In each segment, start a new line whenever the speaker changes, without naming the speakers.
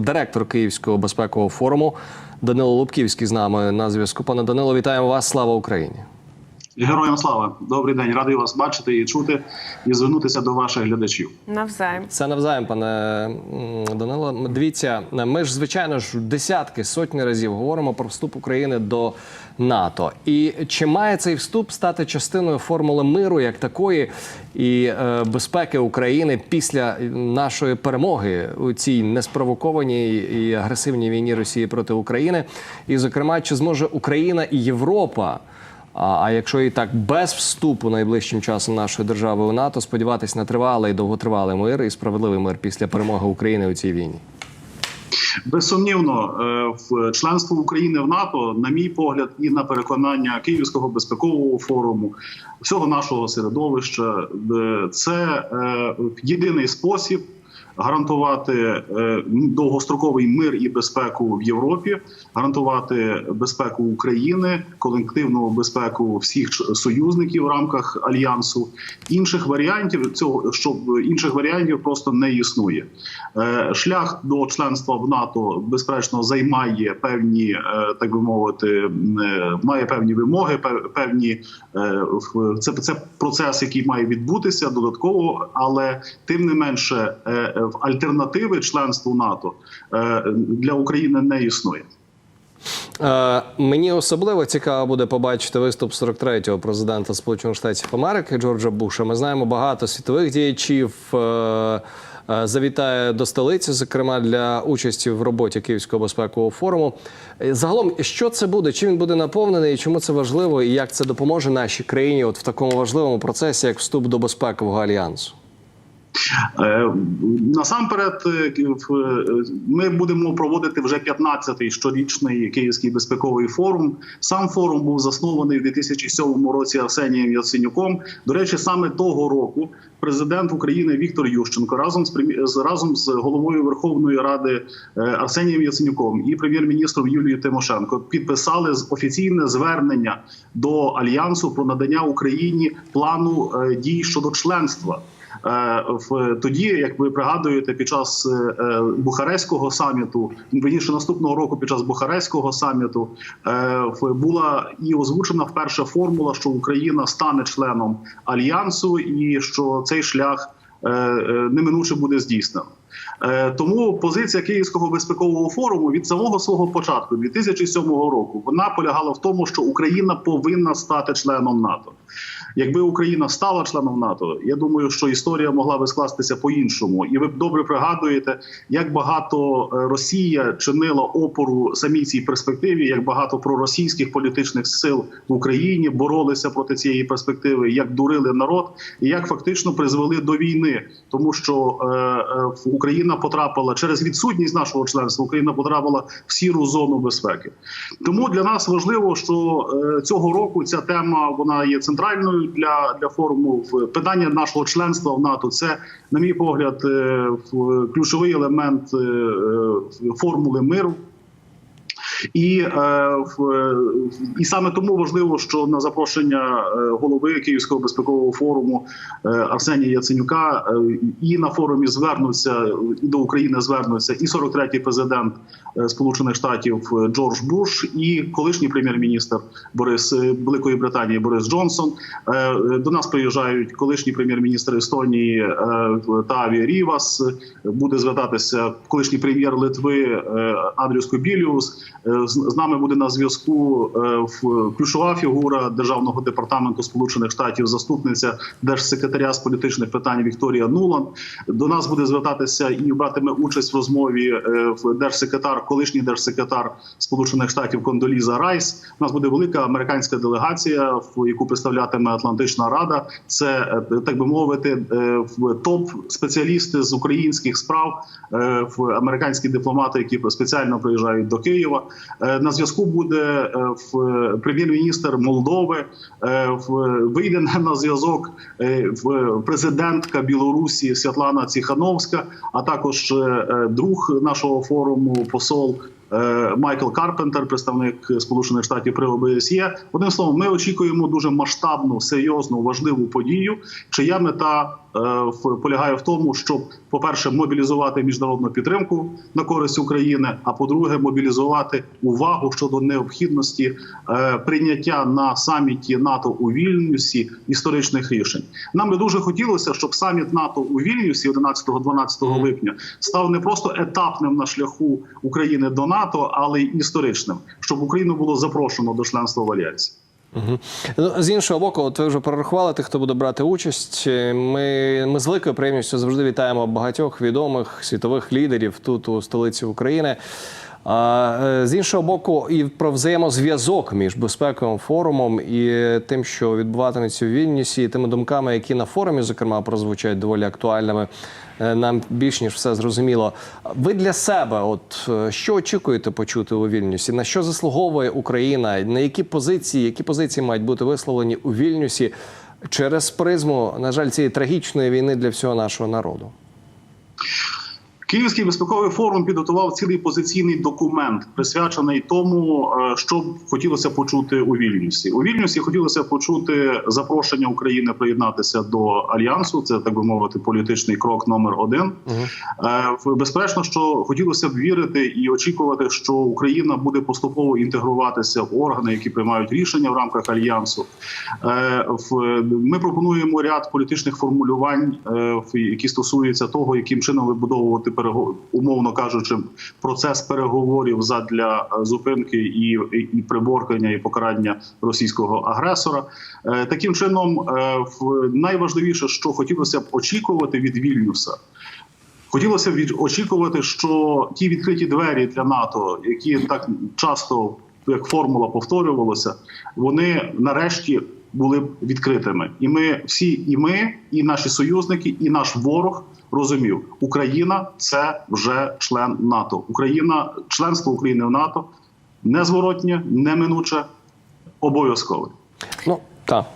Директор Київського безпекового форуму Данило Лубківський з нами на зв'язку. Пане Данило, вітаємо вас. Слава Україні!
Героям слава, добрий день, радий вас бачити і чути, і звернутися до ваших глядачів.
Навзаєм.
Це навзаєм, пане Данило. Дивіться, ми ж звичайно ж десятки, сотні разів говоримо про вступ України до НАТО. І чи має цей вступ стати частиною формули миру як такої і е, безпеки України після нашої перемоги у цій неспровокованій і агресивній війні Росії проти України? І, зокрема, чи зможе Україна і Європа? А, якщо і так без вступу найближчим часом нашої держави у НАТО, сподіватись на тривалий довготривалий мир і справедливий мир після перемоги України у цій війні?
Безсумнівно, е, в членство України в НАТО, на мій погляд, і на переконання Київського безпекового форуму, всього нашого середовища, е, це е, єдиний спосіб. Гарантувати е, довгостроковий мир і безпеку в Європі, гарантувати безпеку України, колективну безпеку всіх союзників в рамках альянсу. Інших варіантів цього щоб інших варіантів просто не існує. Е, Шлях до членства в НАТО безперечно займає певні, е, так би мовити, має певні вимоги, пев- певні це, це процес, який має відбутися додатково, але тим не менше альтернативи членству НАТО е, для України не існує.
Е, мені особливо цікаво буде побачити виступ 43-го президента Сполучених Штатів Америки Джорджа Буша. Ми знаємо багато світових діячів. е, Завітає до столиці, зокрема для участі в роботі Київського безпекового форуму. Загалом, що це буде? Чим він буде наповнений? Чому це важливо? І як це допоможе нашій країні, от в такому важливому процесі, як вступ до безпекового альянсу?
Е, Насамперед, е, е, ми будемо проводити вже 15-й щорічний Київський безпековий форум. Сам форум був заснований в 2007 році Арсенієм Яценюком. До речі, саме того року президент України Віктор Ющенко разом з разом з головою Верховної Ради Арсенієм Яценюком і прем'єр-міністром Юлією Тимошенко підписали офіційне звернення до альянсу про надання Україні плану дій щодо членства. Е, тоді, як ви пригадуєте, під час е, е, Бухарестського саміту, вірніше наступного року, під час Бухарестського саміту, була і озвучена вперше формула, що Україна стане членом альянсу, і що цей шлях неминуче буде здійснено. Тому позиція Київського безпекового форуму від самого свого початку, 2007 року, вона полягала в тому, що Україна повинна стати членом НАТО. Якби Україна стала членом НАТО, я думаю, що історія могла би скластися по-іншому. І ви добре пригадуєте, як багато е, Росія чинила опору самій цій перспективі, як багато проросійських політичних сил в Україні боролися проти цієї перспективи, як дурили народ, і як фактично призвели до війни, тому що е, е, Україна потрапила через відсутність нашого членства. Україна потрапила в сіру зону безпеки. Тому для нас важливо, що цього року ця тема вона є центральною для, для форуму. Питання нашого членства в НАТО це, на мій погляд, е, ключовий елемент е, е, формули миру. І, е, в, і саме тому важливо, що на запрошення е, голови Київського безпекового форуму е, Арсенія Яценюка і на форумі звернуться і до України звернуться і 43-й президент Сполучених Штатів Джордж Буш, і колишній прем'єр-міністр Борис Великої Британії Борис Джонсон. До нас приїжджають колишній прем'єр-міністр Естонії Таві Рівас. Буде звертатися колишній прем'єр Литви Андрюс Кобіліус. Е, З нами буде на зв'язку е, ключова фігура державного департаменту Сполучених Штатів, заступниця держсекретаря з політичних питань Вікторія Нуланд. До нас буде звертатися і братиме участь в розмові е, в держсекретар, колишній держсекретар Сполучених Штатів Кондоліза Райс. У нас буде велика американська делегація, в яку представлятиме Атлантична Рада. Це е, так би мовити, е, топ спеціалісти з українських справ, е, в американські дипломати, які спеціально приїжджають до Києва. Е, На зв'язку буде е, в прем'єр-міністр Молдови. е, Вийде на зв'язок в президентка Білорусі Світлана Ціхановська, а також друг нашого форуму, посол. Майкл Карпентер, представник Сполучених Штатів при ОБСЄ. Одним словом, ми очікуємо дуже масштабну, серйозну, важливу подію, чия мета полягає в тому, щоб, по-перше, мобілізувати міжнародну підтримку на користь України. А по-друге, мобілізувати увагу щодо необхідності е, прийняття на саміті НАТО у Вільнюсі історичних рішень. Нам би дуже хотілося, щоб саміт НАТО у Вільнюсі 11-12 липня став не просто етапним на шляху України до НАТО, але й історичним, щоб Україну було запрошено до членства в альянсі.
Ну, з іншого боку, от ви вже прорахували тих, хто буде брати участь. Ми, ми з великою приємністю завжди вітаємо багатьох відомих світових лідерів тут у столиці України. Е, з іншого боку, і про взаємозв'язок між безпековим форумом і тим, що відбуватиметься у Вільнюсі, і тими думками, які на форумі, зокрема, прозвучать доволі актуальними. е, Нам більш ніж все зрозуміло. Ви для себе, от е, що очікуєте почути у Вільнюсі? На що заслуговує Україна? На які позиції, які позиції мають бути висловлені у Вільнюсі через призму, на жаль, цієї трагічної війни для всього нашого народу?
Київський безпековий форум підготував цілий позиційний документ, присвячений тому, е, що б хотілося почути у Вільнюсі. У Вільнюсі хотілося почути запрошення України приєднатися до альянсу. Це так би мовити, політичний крок номер один. В- Безперечно, що хотілося б вірити і очікувати, що Україна буде поступово інтегруватися в органи, які приймають рішення в рамках альянсу. Е, Ми пропонуємо ряд політичних формулювань, які стосуються того, яким чином вибудовувати перего- умовно кажучи, процес переговорів задля е, зупинки і, і, і приборкання і покарання російського агресора. Е, Таким чином, е, найважливіше, що хотілося б очікувати від Вільнюса. Хотілося б очікувати, що ті відкриті двері для НАТО, які так часто як формула повторювалося, вони нарешті були б відкритими. І ми всі, і ми, і наші союзники, і наш ворог розумів, Україна це вже член НАТО. Україна, членство України в НАТО незворотнє, неминуче, обов'язкове.
Ну так.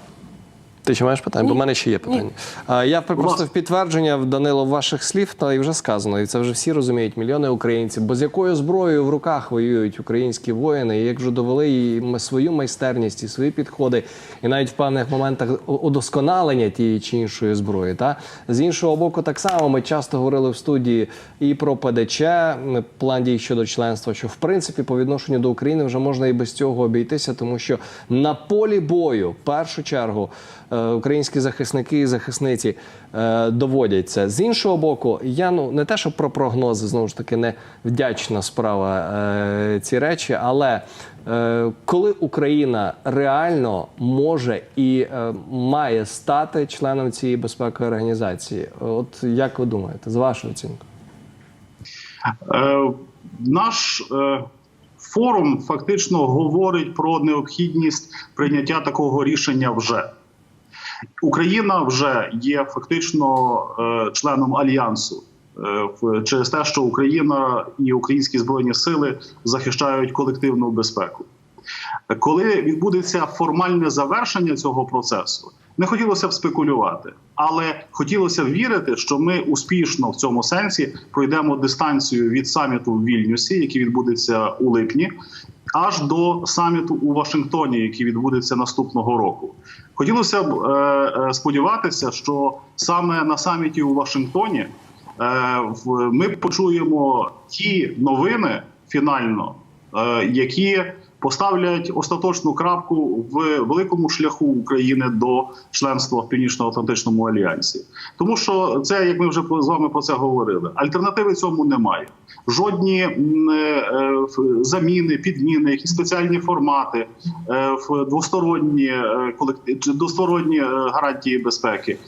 Ти ще маєш питання? Бо в мене ще є питання. А, Я просто в підтвердження в Данило ваших слів, та і вже сказано, і це вже всі розуміють, мільйони українців. Бо з якою зброєю в руках воюють українські воїни, і як вже довели і свою майстерність, і свої підходи, і навіть в певних моментах удосконалення тієї чи іншої зброї. Та з іншого боку, так само ми часто говорили в студії і про ПДЧ, план дій щодо членства, що в принципі по відношенню до України вже можна і без цього обійтися, тому що на полі бою, в першу чергу, українські захисники і захисниці е, доводять це. З іншого боку, я ну не те, що про прогнози знову ж таки не вдячна справа е, ці речі, але е, коли Україна реально може і е, має стати членом цієї безпекової організації, от як ви думаєте, з вашою оцінкою?
Е, наш е, форум фактично говорить про необхідність прийняття такого рішення вже. Україна вже є фактично е, членом альянсу е, через те, що Україна і українські збройні сили захищають колективну безпеку. Коли відбудеться формальне завершення цього процесу, не хотілося б спекулювати, але хотілося б вірити, що ми успішно в цьому сенсі пройдемо дистанцію від саміту в Вільнюсі, який відбудеться у липні, аж до саміту у Вашингтоні, який відбудеться наступного року. Хотілося б е, е, сподіватися, що саме на саміті у Вашингтоні е, ми почуємо ті новини фінально, е, які поставлять остаточну крапку в великому шляху України до членства в Північно-Атлантичному альянсі, тому що це, як ми вже з вами про це говорили, альтернативи цьому немає. Жодні е, е, заміни, підміни, якісь спеціальні формати, в двосторонні е, двосторонні е, гарантії безпеки.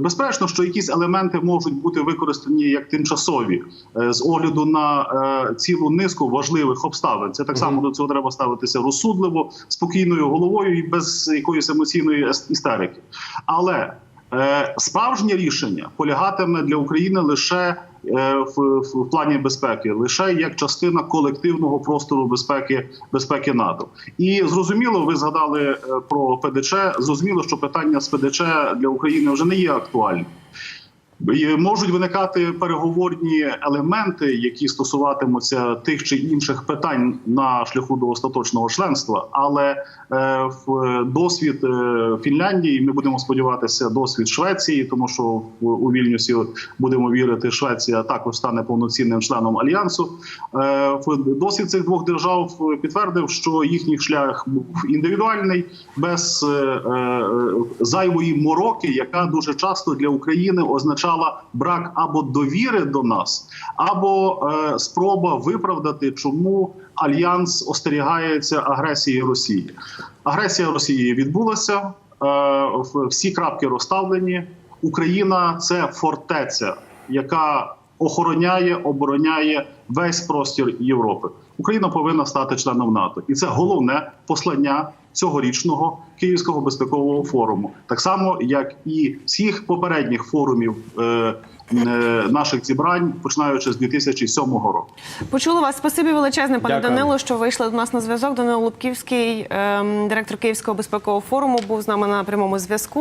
Безперечно, що якісь елементи можуть бути використані як тимчасові з огляду на цілу низку важливих обставин. Це так само до цього треба ставитися розсудливо, спокійною головою і без якоїсь емоційної істерики. Але е, справжнє рішення полягатиме для України лише е, в, в, в плані безпеки, лише як частина колективного простору безпеки безпеки НАТО. І зрозуміло, ви згадали е, про ПДЧ. Зрозуміло, що питання з ПДЧ для України вже не є актуальним. Можуть виникати переговорні елементи, які стосуватимуться тих чи інших питань на шляху до остаточного членства. Але е, в досвід е, Фінляндії ми будемо сподіватися, досвід Швеції, тому що у Вільнюсі будемо вірити, Швеція також стане повноцінним членом альянсу. Е, досвід цих двох держав підтвердив, що їхній шлях був індивідуальний, без зайвої мороки, яка дуже часто для України означала брак або довіри до нас, або е, спроба виправдати, чому альянс остерігається агресії Росії. Агресія Росії відбулася. е, Всі крапки розставлені. Україна це фортеця, яка охороняє, обороняє весь простір Європи. Україна повинна стати членом НАТО, і це головне послання цьогорічного Київського безпекового форуму, так само як і всіх попередніх форумів е, е, наших зібрань, починаючи з 2007 року.
Почули вас. Спасибі величезне, пане
Дякую.
Данило, що вийшли до нас на зв'язок. Данило Лубківський, ем, директор Київського безпекового форуму, був з нами на прямому зв'язку.